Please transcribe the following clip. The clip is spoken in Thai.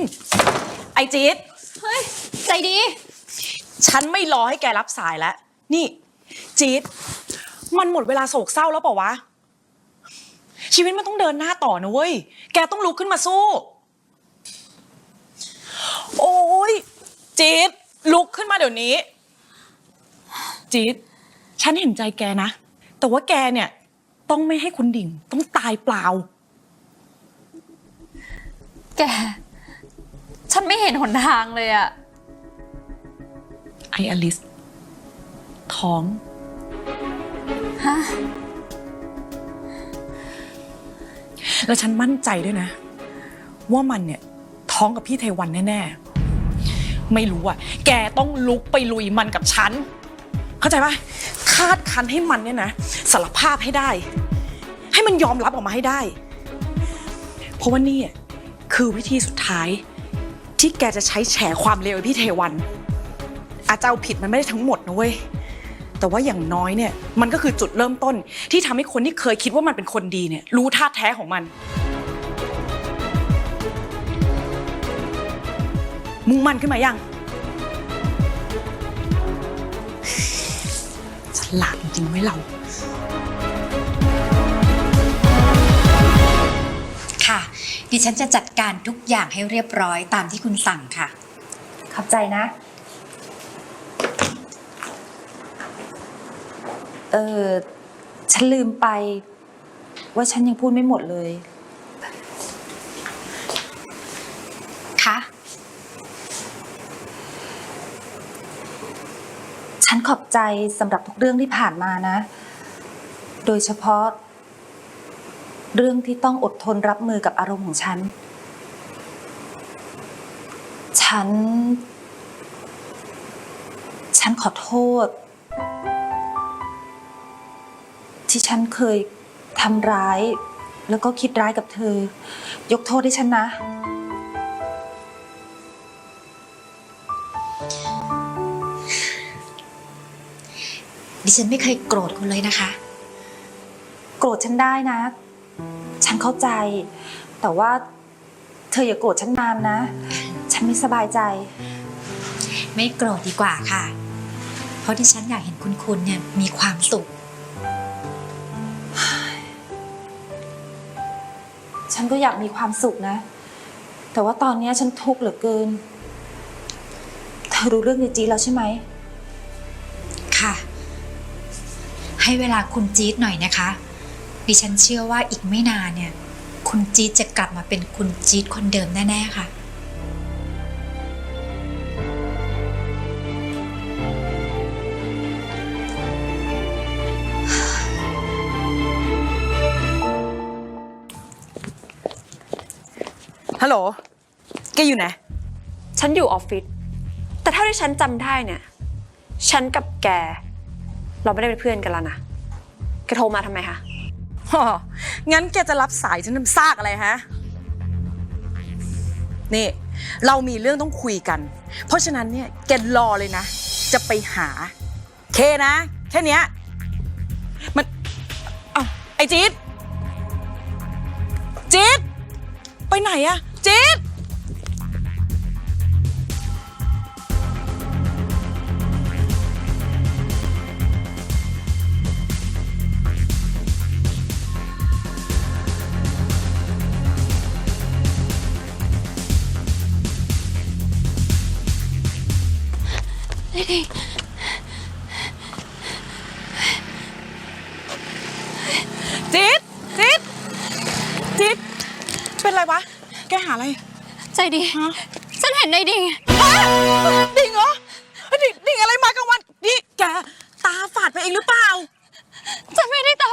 มไอจี๊ดเฮ้ย ใจดี ฉันไม่รอให้แกรับสายแล้ว นี่ จี๊ดมันหมดเวลาโศกเศร้าแล้วเปล่าวะ ชีวิตมันต้องเดินหน้าต่อนะเว้ย แกต้องลุกขึ้นมาสู้ โอ้ยจี๊ดลุกขึ้นมาเดี๋ยวนี้ จี๊ดฉันเห็นใจแกนะ แต่ว่าแกเนี่ย ต้องไม่ให้คุณดิ่ง ต้องตายเปล่า แกฉัน ไม่เห็นหนทางเลยอะไออลิส ท้อง ฮะ แล้วฉันมั่นใจด้วยนะ ว่ามันเนี่ย ท้องกับพี่เทวันแน่ๆ ไม่รู้อะแกต้องลุกไปลุยมันกับฉัน เข้าใจปะคาดคันให้มันเนี่ยนะสารภาพให้ได้ ให้มันยอมรับออกมาให้ได้ เพราะว่านี่อะคือวิธีสุดท้าย ที่แกจะใช้แฉความเลวไอ้พี่เทวัน อาจจะเอาผิดมันไม่ได้ทั้งหมดนะเว้ย แต่ว่าอย่างน้อยเนี่ย มันก็คือจุดเริ่มต้น ที่ทำให้คนที่เคยคิดว่ามันเป็นคนดีเนี่ย รู้ท่าแท้ของมัน มุ่งมั่นขึ้นมายัง ฉลาดจริงๆไว้ยเรา ดิฉันจะจัดการทุกอย่างให้เรียบร้อยตามที่คุณสั่งค่ะ ขอบใจนะ เออ ฉันลืมไป ว่าฉันยังพูดไม่หมดเลยค่ะฉันขอบใจสำหรับทุกเรื่องที่ผ่านมานะ โดยเฉพาะ เรื่องที่ต้องอดทนรับมือกับอารมณ์ของฉัน ฉัน ฉันขอโทษ ที่ฉันเคยทำร้าย แล้วก็คิดร้ายกับเธอ ยกโทษให้ฉันนะ ดิฉันไม่เคยโกรธคุณเลยนะคะ โกรธฉันได้นะ ฉันเข้าใจ แต่ว่าเธออย่าโกรธฉันนานนะ ฉันไม่สบายใจ ไม่โกรธดีกว่าค่ะ เพราะดิฉันอยากเห็นคุณคุณเนี่ยมีความสุข ฉันก็อยากมีความสุขนะ แต่ว่าตอนนี้ฉันทุกข์เหลือเกิน เธอรู้เรื่องในจีดแล้วใช่ไหม ค่ะ ให้เวลาคุณจี๊ดหน่อยนะคะ ดิฉันเชื่อว่าอีกไม่นานเนี่ย คุณจี๊ดจะกลับมาเป็นคุณจี๊ดคนเดิมแน่ ๆ ค่ะฮัลโหล แกอยู่ไหน ฉันอยู่ออฟฟิศ แต่เท่าที่ฉันจำได้เนี่ย ฉันกับแก เราไม่ได้เป็นเพื่อนกันแล้วนะ แกโทรมาทำไมคะ อ๋องั้นแกจะรับสายฉันทำซากอะไรฮะ นี่ เรามีเรื่องต้องคุยกัน เพราะฉะนั้นเนี่ยแกรอเลยนะ จะไปหา เคนะ แค่เนี้ย มัน เอ้าไอจี๊ดจี๊ดไปไหนอะจี๊ด จี๊ดจี๊ดจี๊ดเป็นไรวะ แกหาอะไร ใจดีฉันเห็นในดิ่งฮะดิ่งเหรอเฮ้ยดิ่งดิ่งอะไรมากลางวันนี่แกตาฝาดไปเองหรือเปล่า ฉันไม่ได้ตา